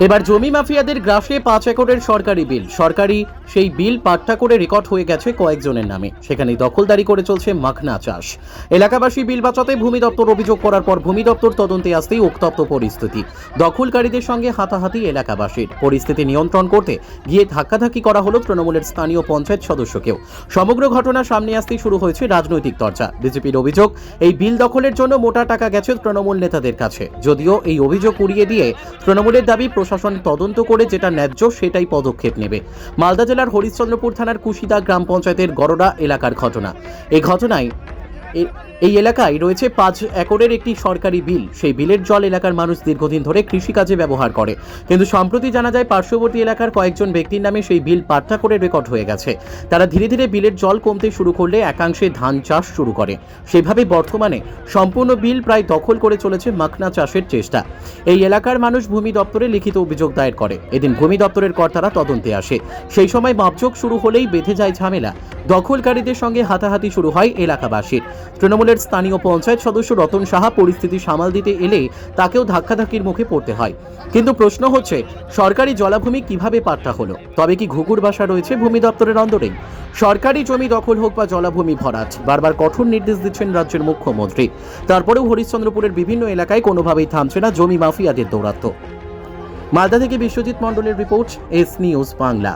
এবার জমি মাফিয়াদের গ্রাসে পাঁচ একরের সরকারি বিল। সরকারি সেই বিল পাট্টা করে রেকর্ড হয়ে গেছে কয়েকজনের নামে। সেখানে দখলদারি করে চলছে মাখনা চাষ। এলাকাবাসী বিল বাঁচাতে ভূমি দপ্তর অভিযোগ করার পর ভূমি দপ্তর তদন্তে আসতেই উত্তপ্ত পরিস্থিতি। দখলকারীদের সঙ্গে হাতাহাতি এলাকাবাসীর। পরিস্থিতি নিয়ন্ত্রণ করতে গিয়ে ধাক্কাধাক্কি করা হলো তৃণমূলের স্থানীয় পঞ্চায়েত সদস্যকেও। সমগ্র ঘটনা সামনে আসতেই শুরু হয়েছে রাজনৈতিক চর্চা। বিজেপির অভিযোগ, এই বিল দখলের জন্য মোটা টাকা গেছে তৃণমূল নেতাদের কাছে। যদিও এই অভিযোগ উড়িয়ে দিয়ে তৃণমূলের দাবি প্রশাসন তদন্ত করে যেটা ন্যায্য সেটাই পদক্ষেপ নেবে। মালদা জেলার হরিশ্চন্দ্রপুর থানার কুশিদা গ্রাম পঞ্চায়েতের গরড়া এলাকার ঘটনা। এই ঘটনায় এই এলাকায় রয়েছে পাঁচ একরের একটি সরকারি বিল। সেই বিলের জল এলাকার মানুষ দীর্ঘদিন ধরে কৃষিকাজে ব্যবহার করে। কিন্তু সম্প্রতি জানা যায়, পার্শ্ববর্তী এলাকার কয়েকজন ব্যক্তির নামে সেই বিল পাট্টা করে রেকর্ড হয়ে গেছে। তারা ধীরে ধীরে বিলের জল কমতে শুরু করলে একাংশে ধান চাষ শুরু করে। সেভাবে বর্তমানে সম্পূর্ণ বিল প্রায় দখল করে চলেছে মাখনা চাষের চেষ্টা। এই এলাকার মানুষ ভূমি দপ্তরে লিখিত অভিযোগ দায়ের করে। এদিন ভূমি দপ্তরের কর্তারা তদন্তে আসে। সেই সময় মাপযোগ শুরু হলেই বেঁধে যায় ঝামেলা। দখলকারীদের সঙ্গে হাতাহাতি শুরু হয় এলাকাবাসীর। তৃণমূলের স্থানীয় পঞ্চায়েত সদস্য রতন সাহা পরিস্থিতি সামাল দিতে এলে তাকেও ধাক্কাধাক্কির মুখে পড়তে হয়। কিন্তু প্রশ্ন হচ্ছে, সরকারি জলাভূমি কীভাবে পাট্টা হলো? তবে কি ঘুঘুর বাসা রয়েছে ভূমি দপ্তরের অন্দরেই সরকারি জমি দখল হোক বা জলাভূমি ভরাট, বারবার কঠোর নির্দেশ দিচ্ছেন রাজ্যের মুখ্যমন্ত্রী। তারপরেও হরিশ্চন্দ্রপুরের বিভিন্ন এলাকায় কোনোভাবেই থামছে না জমি মাফিয়াদের দৌরাত্ম মালদা থেকে বিশ্বজিৎ মণ্ডলের রিপোর্ট, এস নিউজ বাংলা।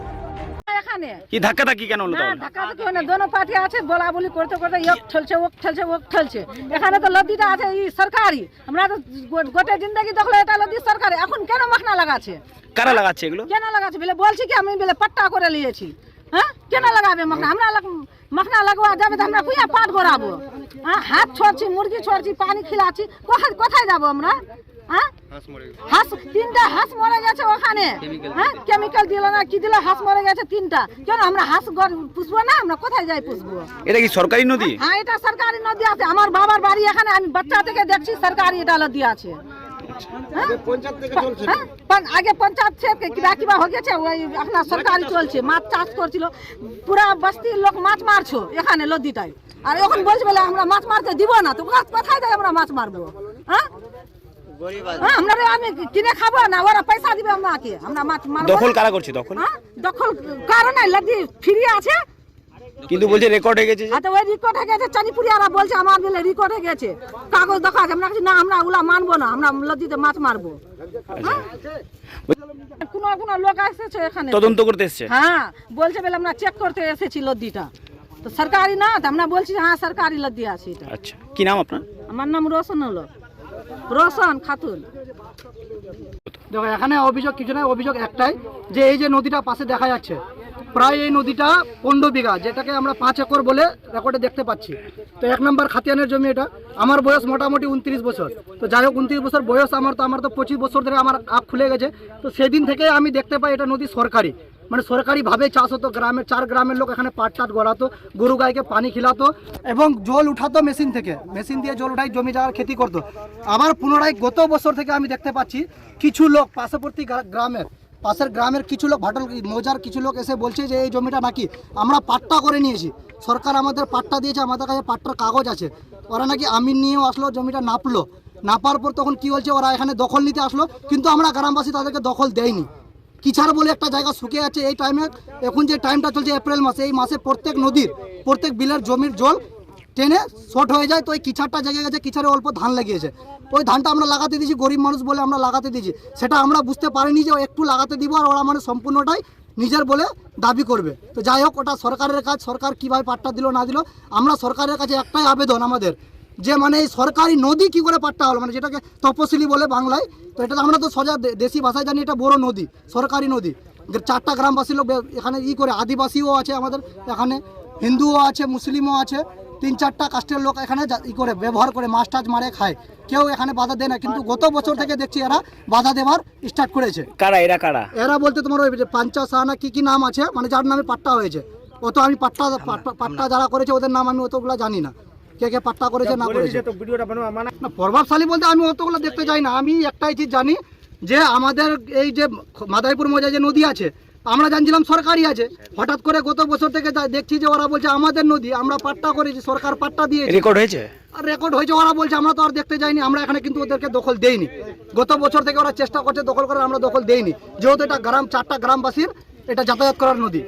এখানে? কি ধাক্কা ধাক্কি কেন হলো না তাহলে? ধাক্কা ধাক্কি হয় না দোনো পার্টি আছে বলা বলি করতে করতে ইয়ক ঠলছে ওক ঠলছে ওক ঠলছে। এখানে তো লদিটা আছে ই সরকারি। আমরা তো গোটে জিন্দগি দেখল এটা লদি সরকারি। এখন কেন মাখনা লাগাচ্ছে? কারা লাগাচ্ছে এগুলো? কেন লাগাচ্ছে? বলে বলছি কি আমি বলে পাট্টা করে নিয়েছি। হ্যাঁ? কেন লাগাবে মাখনা? আমরা মাখনা লাগবা যাবে তো আমরা কুইয়া পাট ভরাবো হ্যাঁ? হাত ছড়ছি মুরগি ছড়ছি পানি খিলাচ্ছি। কোথায় কোথায় যাব আমরা? হ্যাঁ? হাঁস তিনটা হাঁস মরে গেছে ওখানে। হ্যাঁ? কেমিক্যাল দিল না কি দিল? হাঁস মরে গেছে তিনটা। কেন আমরা হাঁস পুষবো না? আমরা কোথায় যাই পুষবো? এটা কি সরকারি নদী? হ্যাঁ এটা সরকারি নদী আছে। আমার বাবার বাড়ি এখানে আমি বাচ্চা থেকে দেখছি সরকারি এটা নদী আছে। হ্যাঁ? হ্যাঁ? আগে পঞ্চায়েত থেকে কিবা কিবা হয়ে গেছে ওই এখন সরকারি চলছে। মাছ চাষ করছিল। পুরা বস্তির লোক মাছ মারছো এখানে নদীটায়। আর এখন বলছে বলে আমরা মাছ মারতে দিব না তো কোথায় যাই আমরা মাছ মারবো? হ্যাঁ হ্যাঁ, আমরা রে- আমি কিনে খাব না ওরা পয়সা দিবে আমাকে। আমরা মাছ মারবো দখল না। কারা করছে দখল হ্যাঁ? দখল কারণে নদী ফ্রি আছে। কিন্তু বলছে রেকর্ড হয়ে গেছে যে হাতে ওই রেকর্ড হয়ে গেছে চানিপুরিয়ারা বলছে আমার বলে রেকর্ড হয়ে গেছে। কাগজ দেখা আছে আমরা বলছি, না আমরা ওগুলা মানবো না আমরা নদীতে মাছ মারবো। হ্যাঁ? কোনো কোনো লোক এসেছে এখানে। তদন্ত করতে এসছে? হ্যাঁ বলছে বলে আমরা চেক করতে এসেছি লদ্দিটা তো সরকারি না আমরা বলছি হ্যাঁ সরকারি লদ্দি আছে এটা। আচ্ছা কি নাম আপনার? আমার নাম রোশন হলো। রোশন খাতুন। দেখো, এখানে অভিযোগ কিছু নয় অভিযোগ একটাই যে এই যে নদীটা পাশে দেখা যাচ্ছে, প্রায় এই নদীটা পনেরো বিঘা, যেটাকে আমরা পাঁচ একর বলে রেকর্ডে দেখতে পাচ্ছি। তো এক নম্বর খাতিয়ানের জমি এটা। আমার বয়স মোটামুটি উনত্রিশ বছর। তো যাই হোক, উনত্রিশ বছর বয়স আমার, তো আমার তো পঁচিশ বছর ধরে আমার আপ খুলে গেছে। তো সেদিন থেকে আমি দেখতে পাই এটা নদী সরকারি। মানে সরকারিভাবে চাষ হতো, গ্রামের চার গ্রামের লোক এখানে পাট টাট গড়াতো, গরু গাইকে পানি খিলাতো এবং জল উঠাতো মেশিন থেকে। মেশিন দিয়ে জল উঠাই জমি জায়গার খেতি করতো। আবার পুনরায় গত বছর থেকে আমি দেখতে পাচ্ছি, কিছু লোক পার্শ্ববর্তী গ্রামের, পাশের গ্রামের কিছু লোক, ভাটল মৌজার কিছু লোক এসে বলছে যে, এই জমিটা নাকি আমরা পাট্টা করে নিয়েছি। সরকার আমাদের পাট্টা দিয়েছে, আমাদের কাছে পাট্টার কাগজ আছে। ওরা নাকি আমিন নিয়েও আসলো, জমিটা নাপলো। নাপার পর তখন কি বলছে ওরা এখানে দখল নিতে আসলো, কিন্তু আমরা গ্রামবাসী তাদেরকে দখল দেয়নি কিছার বলে একটা জায়গা শুকিয়ে আছে এই টাইমে এখন যে টাইমটা চলছে এপ্রিল মাসে, এই মাসে প্রত্যেক নদীর, প্রত্যেক বিলের জমির জল টেনে শর্ট হয়ে যায়, তো ওই কিছারটা জেগে গেছে কিছারে অল্প ধান লাগিয়েছে। ওই ধানটা আমরা লাগাতে দিয়েছি, গরিব মানুষ বলে আমরা লাগাতে দিয়েছি। সেটা আমরা বুঝতে পারিনি যে একটু লাগাতে দিব আর ওরা মানে সম্পূর্ণটাই নিজের বলে দাবি করবে। তো যাই হোক, ওটা সরকারের কাজ, সরকার কীভাবে পাট্টা দিল, না দিল, আমরা সরকারের কাছে একটাই আবেদন আমাদের যে মানে এই সরকারি নদী কি করে পাট্টা হলো? মানে যেটাকে তপশিলি বলে বাংলায় তো এটা আমরা তো সজা দেশি ভাষায় জানি এটা বড় নদী সরকারি নদী। চারটা গ্রামবাসী লোক এখানে ই করে আদিবাসীও আছে আমাদের এখানে হিন্দুও আছে মুসলিমও আছে। তিন চারটা কাস্টের লোক এখানে ই করে ব্যবহার করে মাছ টাছ মারে খায়। কেউ এখানে বাধা দেয় না কিন্তু গত বছর থেকে দেখছি এরা বাধা দেওয়ার স্টার্ট করেছে। কারা এরা কারা? এরা বলতে তোমার ওই পাঞ্চা সাহানা কি কি নাম আছে? মানে যার নামে পাট্টা হয়েছে। অত আমি পাট্টা পাট্টা- পাট্টা যারা করেছে ওদের নাম আমি অতগুলো জানি না। কে কে পাট্টা করেছে না করেছে। না প্রভাবশালী বলতে আমি অতগুলো দেখতে চাই না। আমি একটাই চিজ জানি যে আমাদের এই যে মাদারীপুর মজা যে নদী আছে আমরা জানছিলাম সরকারি আছে। হঠাৎ করে গত বছর থেকে দেখছি যে ওরা বলছে আমাদের নদী আমরা পাট্টা করেছি সরকার পাট্টা দিয়েছে। রেকর্ড হয়েছে? আর রেকর্ড হয়েছে ওরা বলছে আমরা তো আর দেখতে যাইনি আমরা এখানে কিন্তু ওদেরকে দখল দেইনি। গত বছর থেকে ওরা চেষ্টা করছে দখল করার আমরা দখল দেইনি। যেহেতু এটা গ্রাম চারটা গ্রামবাসীর এটা যাতায়াত করার নদী।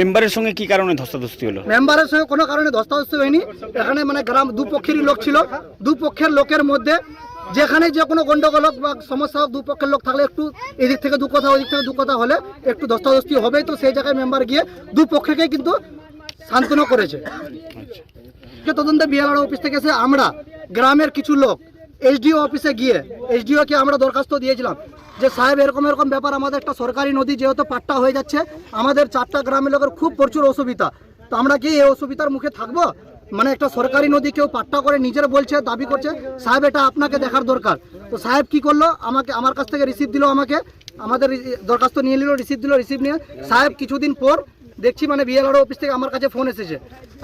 মেম্বারের সঙ্গে কি কারণে ধস্তাধস্তি হলো? মেম্বারের সঙ্গে কোনো কারণে ধস্তাধস্তি হয়নি। এখানে মানে গ্রাম দুপক্ষেরই লোক ছিল। দুপক্ষের লোকের মধ্যে যেখানে যে কোনো গন্ডগোল হোক বা সমস্যা হোক, দুপক্ষের লোক থাকলে একটু এদিক থেকে দু কথা ওদিক থেকে দু কথা হলে একটু ধস্তাধস্তি হবেই তো। সেই জায়গায় মেম্বার গিয়ে দুপক্ষকে কিন্তু শান্তনা করেছে। তদন্তে বিএলআর অফিস থেকে এসে আমরা গ্রামের কিছু লোক এইচডিও অফিসে গিয়ে এইচডিও কে আমরা দরখাস্ত দিয়েছিলাম। যে সাহেব, এরকম এরকম ব্যাপার আমাদের একটা সরকারি নদী যেহেতু পাট্টা হয়ে যাচ্ছে, আমাদের চারটা গ্রামের লোকের খুব প্রচুর অসুবিধা। তো আমরা কি এই অসুবিধার মুখে থাকব? মানে একটা সরকারি নদী কেউ পাট্টা করে নিজের বলছে, দাবি করছে, সাহেব, এটা আপনাকে দেখার দরকার। তো সাহেব কি করল? আমাকে, আমার কাছ থেকে রিসিভ দিল আমাকে, আমাদের দরখাস্ত নিয়ে নিল রিসিভ দিল রিসিভ নিয়ে সাহেব কিছুদিন পর দেখছি মানে বিএলআর অফিস থেকে আমার কাছে ফোন এসেছে।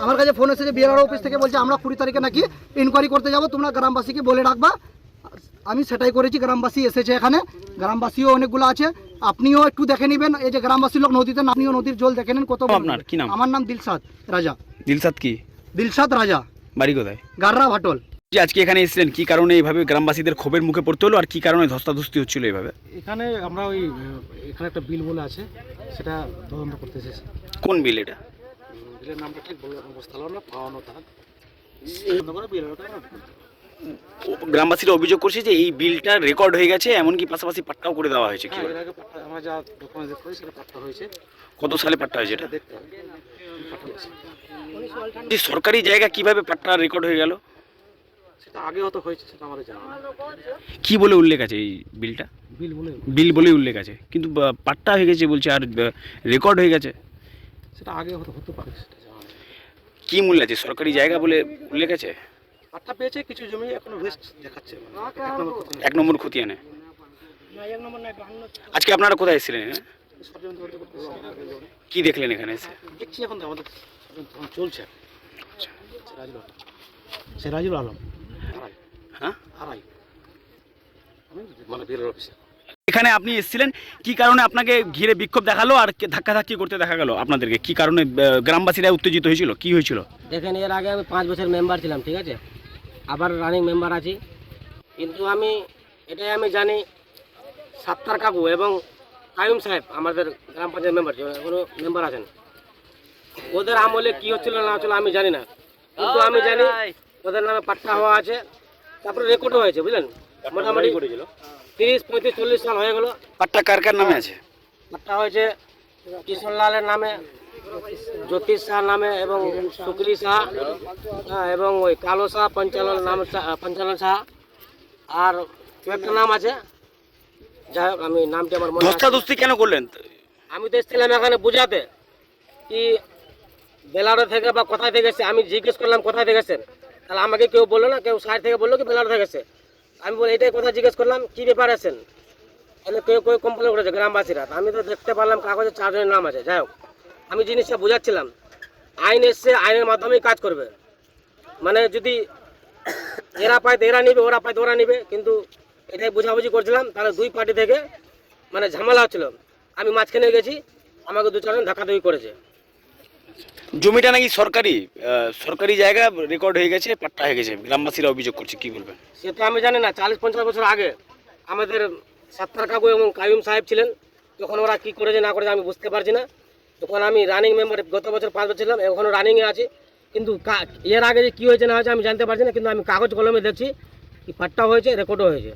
আমার কাছে ফোন এসেছে বিএলআর অফিস থেকে বলছে, আমরা কুড়ি তারিখে নাকি ইনকোয়ারি করতে যাব, তোমরা গ্রামবাসীকে বলে রাখবা। আমি সেটাই করেছি গ্রামবাসী এসেছে এখানে। গ্রামবাসীও অনেকগুলো আছে। আপনিও একটু দেখে নেবেন এই যে গ্রামবাসী লোক নদীতে না- আপনিও নদীর জল দেখে নেন কত বড়। আপনার? কি নাম? আমার নাম দিলসাদ রাজা। দিলসাদ কি? দিলসাদ রাজা। বাড়ি কোথায়? গাররা ভাটল। যে আজকে এখানে এসেছিলেন কি কারণে এইভাবে গ্রামবাসীদের ক্ষোভের মুখে পড়তে হলো আর কি কারণে ধস্তাধস্তি হচ্ছিল এইভাবে? এখানে আমরা ওই এখানে একটা বিল বলে আছে সেটা তদন্ত করতে এসেছি। কোন বিল এটা? বিলের নামটা ঠিক বলব বসতে পারলাম না পাওয়ানো তার তদন্ত গ্রামবাসীরা অভিযোগ করছে যে এই বিলটা রেকর্ড হয়ে গেছে এমনকি পাশাপাশি পাট্টাও করে দেওয়া হয়েছে। কি হ্যাঁ, বলে? এর আগে পাট্টা- আমরা যা ডকুমেন্ট দেখতে পাই সেটা পাট্টা হয়েছে। কত সালে পাট্টা হয়েছে এটা? দেখতে হবে। হয়েছে। সরকারি জায়গা কীভাবে পাট্টা রেকর্ড হয়ে গেল? সেটা আগে হয়তো হয়েছে সেটা আমাদের জানা নেই। কি বলে উল্লেখ আছে এই বিলটা? বিল বলে বিল বলেই উল্লেখ আছে কিন্তু বা, পাট্টা হয়ে গেছে বলছে আর রেকর্ড হয়ে গেছে। সেটা আগে হয়তো হতে পারে সেটা জানা নেই। কি মূল্য আছে? সরকারি জায়গা বলে উল্লেখ আছে? পাট্টা পেয়েছে কিছু জমি এখনও রেস্ট দেখাচ্ছে। মানে এক নম্বর প্রথম এক নম্বর খতিয়ানে। আজকে আপনারা কোথায় এসেছিলেন। কি দেখলেন এখানে এসে? দেখছি এখন আমাদের চলছে। সিরাজুল আলম। সিরাজুল আলম। হ্যাঁ? আড়াই। মানে বিলের অফিসে এখানে আপনি এসেছিলেন কি কারণে আপনাকে ঘিরে বিক্ষোভ দেখাল আর কে- ধাক্কাধাক্কি করতে দেখা গেল আপনাদেরকে? কি কারণে গ্রামবাসীরা উত্তেজিত হয়েছিল? কি হয়েছিল? দেখেন এর আগে আমি পাঁচ বছর মেম্বার ছিলাম ঠিক আছে? আবার রানিং মেম্বার আছি। কিন্তু আমি এটাই আমি জানি সাত্তার কাকু এবং কায়ুম সাহেব আমাদের গ্রাম পঞ্চায়েত মেম্বার এখনও মেম্বার আছেন। ওদের আমলে কি হচ্ছিল না হচ্ছিল আমি জানি না। কিন্তু আমি জানি ওদের নামে পাট্টা হওয়া আছে তারপরে রেকর্ডও হয়েছে বুঝলেন? মোটামুটি তিরিশ পঁয়ত্রিশ চল্লিশ সাল হয়ে গেলো। পাট্টা কার কার নামে আছে? পাট্টা হয়েছে কিশোরলালের নামে জ্যোতিষ শাহ নামে এবং শুক্রি শাহ হ্যাঁ, এবং ওই কালো শাহ পঞ্চালন নাম পঞ্চালন শাহ আর একটা নাম আছে যাই হোক আমি নামটা আমার মনে। ধস্তাধস্তি কেন করলেন? আমি তো এসেছিলাম এখানে বুঝাতে কি বেলাড়া থেকে বা কোথায় থেকে এসেছে আমি জিজ্ঞেস করলাম কোথায় থেকে এসেছেন। তাহলে আমাকে কেউ বলল না কেউ সাইড থেকে বলল কি বেলাড়া থেকে এসেছে। আমি বলি এটাই কথা জিজ্ঞেস করলাম কি ব্যাপার আছেন? তাহলে কেউ কেউ কমপ্লেন করেছে গ্রামবাসীরা। আমি তো দেখতে পারলাম কাগজে চারজনের নাম আছে যাই হোক। আমি জিনিসটা বোঝাচ্ছিলাম। আইন এসছে আইনের মাধ্যমেই কাজ করবে। মানে যদি এরা পায় এরা নিবে ওরা পায় তো ওরা নিবে কিন্তু এটাই বোঝাবুঝি করছিলাম। তাহলে দুই পার্টি থেকে মানে ঝামেলা হচ্ছিল। আমি মাঝখানে গেছি আমাকে দু চারজন ধাক্কাধাক্কি করেছে। জমিটা নাকি সরকারি সরকারি জায়গা রেকর্ড হয়ে গেছে পাট্টা হয়ে গেছে। গ্রামবাসীরা অভিযোগ করছে কি বলবেন সে তো আমি জানি না চালিশ পঞ্চাশ বছর আগে আমাদের সাত্তার কাকু এবং কায়ুম সাহেব ছিলেন। তখন ওরা কি করেছে না করেছে আমি বুঝতে পারছি না। তখন আমি রানিং মেম্বার গত বছর পাঁচ বছর ছিলাম এখনও রানিংয়ে আছি। কিন্তু কা- এর আগে যে কী হয়েছে না হয়েছে আমি জানতে পারছি না কিন্তু আমি কাগজ কলমে দেখছি কি পাট্টা হয়েছে রেকর্ডও হয়েছে।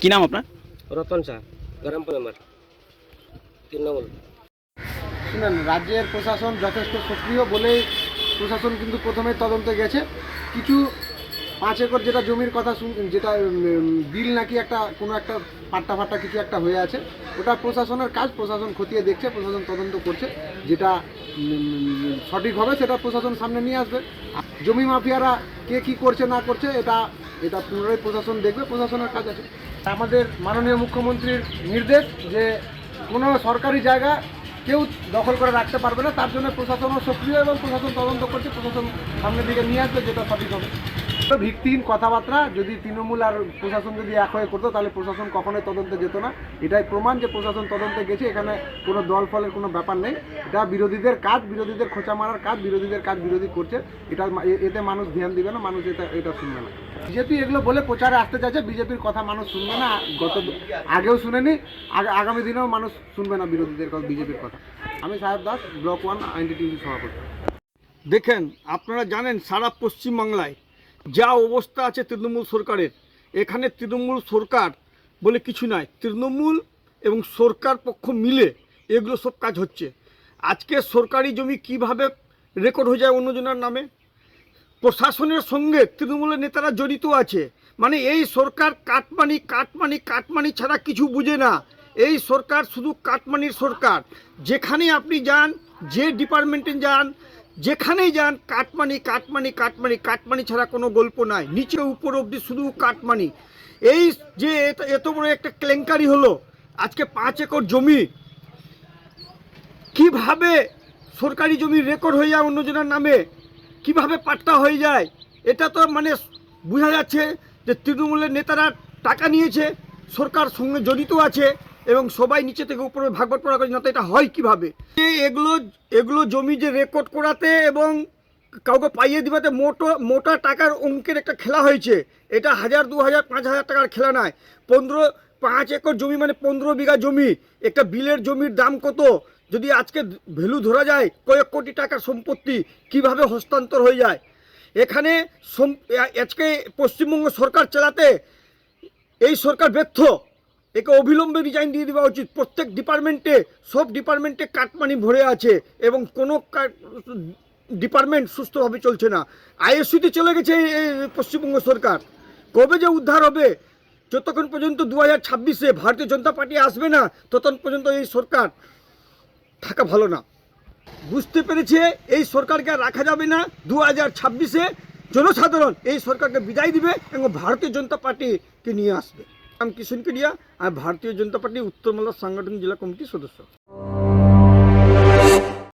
কী নাম আপনার? রতন শাহ গ্রাম মেম্বার তৃণমূল। শুনেন রাজ্যের প্রশাসন যথেষ্ট সক্রিয় বলেই প্রশাসন কিন্তু প্রথমে তদন্তে গেছে। কিছু পাঁচ একর যেটা জমির কথা যেটা বিল নাকি একটা, কোনো একটা পাট্টা ফাট্টা কিছু একটা হয়ে আছে, ওটা প্রশাসনের কাজ, প্রশাসন খতিয়ে দেখছে, প্রশাসন তদন্ত করছে, যেটা সঠিক হবে সেটা প্রশাসন সামনে নিয়ে আসবে। জমি মাফিয়ারা কে কি করছে না করছে, এটা এটা পুনরায় প্রশাসন দেখবে, প্রশাসনের কাজ আছে। আমাদের মাননীয় মুখ্যমন্ত্রীর নির্দেশ যে, কোনো সরকারি জায়গা কেউ দখল করে রাখতে পারবে না, তার জন্য প্রশাসনও সক্রিয় এবং প্রশাসন তদন্ত করছে, প্রশাসন সামনের দিকে নিয়ে আসবে, যেটা সঠিক হবে। ভিত্তিহীন কথাবার্তা, যদি তৃণমূল আর প্রশাসন যদি এক হয়ে করতো, তাহলে প্রশাসন কখনোই তদন্তে যেত না। এটাই প্রমাণ যে প্রশাসন তদন্তে গেছে, এখানে কোনো দল ফলের কোনো ব্যাপার নেই। এটা বিরোধীদের কাজ, বিরোধীদের খোঁচা মারার কাজ, বিরোধীদের কাজ বিরোধী করছে। এটা এতে মানুষ ধ্যান দিবে না, মানুষ এটা এটা শুনবে না। বিজেপি এগুলো বলে প্রচারে আসতে চাইছে, বিজেপির কথা মানুষ শুনবে না। গত, আগেও শুনেনি, আগা- আগামী দিনেও মানুষ শুনবে না বিরোধীদের কথা, বিজেপির কথা। আমি Saheb Das, block one INTTUC সভাপতি। দেখেন, আপনারা জানেন সারা পশ্চিমবাংলায় যা অবস্থা আছে তৃণমূল সরকারের, এখানে তৃণমূল সরকার বলে কিছু নাই। তৃণমূল এবং সরকার পক্ষ মিলে এগুলো সব কাজ হচ্ছে। আজকে সরকারি জমি কীভাবে রেকর্ড হয়ে যায় অন্যজনের নামে? প্রশাসনের সঙ্গে তৃণমূলের নেতারা জড়িত আছে। মানে এই সরকার কাটমানি কাটমানি কাটমানি ছাড়া কিছু বুঝে না। এই সরকার শুধু কাটমানির সরকার। যেখানে আপনি যান, যে ডিপার্টমেন্টে যান যেখানেই যান, কাটমানি কাটমানি কাটমানি কাটমানি ছাড়া কোনো গল্প নাই। নিচে, উপর অবধি শুধু কাটমানি। এই যে এত বড় একটা কেলেঙ্কারি হলো, আজকে পাঁচ একর জমি, কীভাবে সরকারি জমি রেকর্ড হয়ে যায় অন্যজনের নামে? কীভাবে পাট্টা হয়ে যায়? এটা তো মানে বোঝা যাচ্ছে যে তৃণমূলের নেতারা টাকা নিয়েছে, সরকার সঙ্গে জড়িত আছে। এবং সবাই নিচে থেকে উপরে ভাগ পড়া করে না তো এটা হয় কীভাবে? এগুলো এগুলো জমি যে রেকর্ড করাতে এবং কাউকে পাইয়ে দিবাতে মোটো, মোটা টাকার অঙ্কের একটা খেলা হয়েছে। এটা হাজার, দু হাজার, পাঁচ হাজার টাকার খেলা নয়। পনেরো, পাঁচ একর জমি মানে পনেরো বিঘা জমি। একটা বিলের জমির দাম কত? যদি আজকে ভ্যালু ধরা যায়, কয়েক কোটি টাকার সম্পত্তি কীভাবে হস্তান্তর হয়ে যায়? এখানে আজকে পশ্চিমবঙ্গ সরকার চালাতে এই সরকার ব্যর্থ। একে অবিলম্বে রিজাইন দিয়ে দেওয়া উচিত। প্রত্যেক ডিপার্টমেন্টে সব ডিপার্টমেন্টে কাটমানি ভরে আছে এবং কোনো ডিপার্টমেন্ট সুস্থভাবে চলছে না। আইএসসিতে চলে গেছে পশ্চিমবঙ্গ সরকার। কবে যে উদ্ধার হবে, যতক্ষণ পর্যন্ত দু হাজার ছাব্বিশে ভারতীয় জনতা পার্টি আসবে না, ততক্ষণ পর্যন্ত এই সরকার থাকা ভালো না। বুঝতে পেরেছে, এই সরকারকে রাখা যাবে না। দু হাজার ছাব্বিশে জনসাধারণ এই সরকারকে বিদায় দিবে এবং ভারতীয় জনতা পার্টিকে নিয়ে আসবে। আমি কিষণ কেডিয়া আমি ভারতীয় জনতা পার্টি উত্তর মালদা সাংগঠনিক জেলা কমিটির সদস্য।